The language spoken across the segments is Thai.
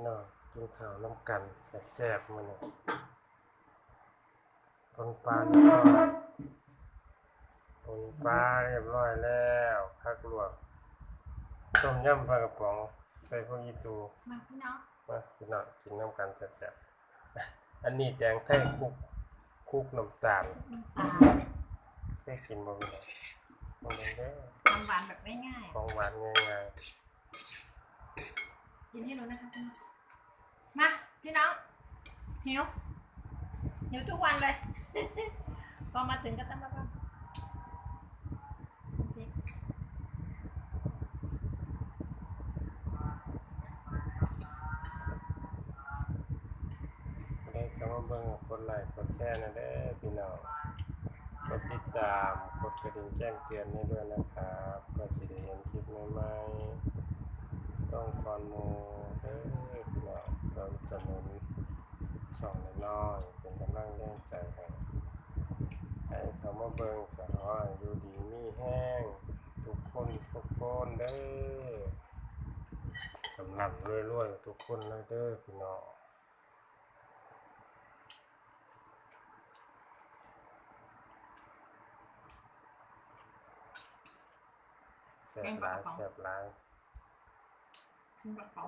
พี่น้องกินข้าวน้ำกันแซ่บๆมื้อนี้คนปลาเรียบร้อยคนปลาเรียบร้อยแล้วผักลวกต้มยำปลากระป๋องใส่พวกยีตูมาพี่น้องมาพี่น้องกินน้ำกันแซ่บๆอันนี้แตงไทยคลุกคลุกน้ำตาลน้ำตาลเคยกินบ่พี่น้องบ่แม่นเด้อน้ำหวานแบบง่ายของหวานง่ายๆกินให้รู้นะคะพี่น้องมาพี่น้อง หิวหิวทุกวันเลย พอมาถึงก็ต้องมาบ้างพริกๆได้เข้ามาเบิ่งกดไลค์กดแชร์นะเด้อพี่น้องกดติดตามกดกระดิ่งแจ้งเตือนให้ด้วยนะครับก็สิได้เห็นคลิปใหม่ๆต้องก่อนหมู่เด้อพี่น้องเราจะหนุน ช่องน้อยๆเป็นกำลังแรงใจให้ให้เขามาเบิ่งก็ขอให้อยู่ดีมีแห้ง ทุกคนทุกคนเด้อกำลังรวยๆทุกคนเลยเด้อพี่น้องแซ่บหลายแซ่บหลายกินกระเป๋า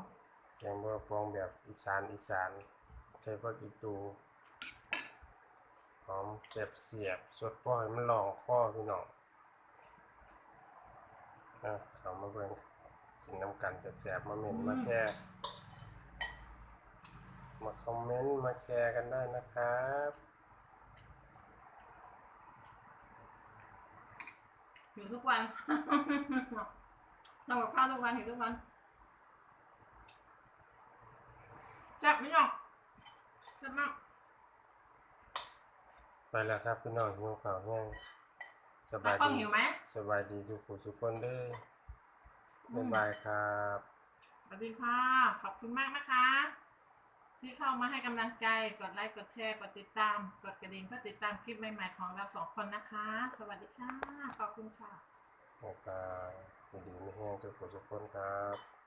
แกงบัวปองแบบอีสานอีสาน ใช้ผักอีตูหอมเจ็บเสียบสดพ่อให้มันลองข้อพี่น้องนะเขามาเบิ่งกินน้ำกันแซ่บๆมาเมนมาแชร์มาคอมเมนต์มาแชร์กันได้นะครับหิวทุกวันทำกับข้าวทุกวันหิวทุกวันแซ่บพี่น้อง แซ่บมากไปแล้วครับพี่น้องหิวข้าวแห้งสตาบายกล้องดีหิวไหม สบายดีทุกผู้ทุกคนเด้ออืมบ๊ายบายครับ สวัสดีค่ะ ขอบคุณมากนะคะ ที่เข้ามาให้กำลังใจ กดไลค์กดแชร์กดติดตาม กดกระดิ่งเพื่อติดตามคลิปใหม่ๆของเราสองคนนะคะ สวัสดีค่ะ ขอบคุณค่ะแล้วก็ดีๆไม่แห้งทุกผู้ทุกคนครับ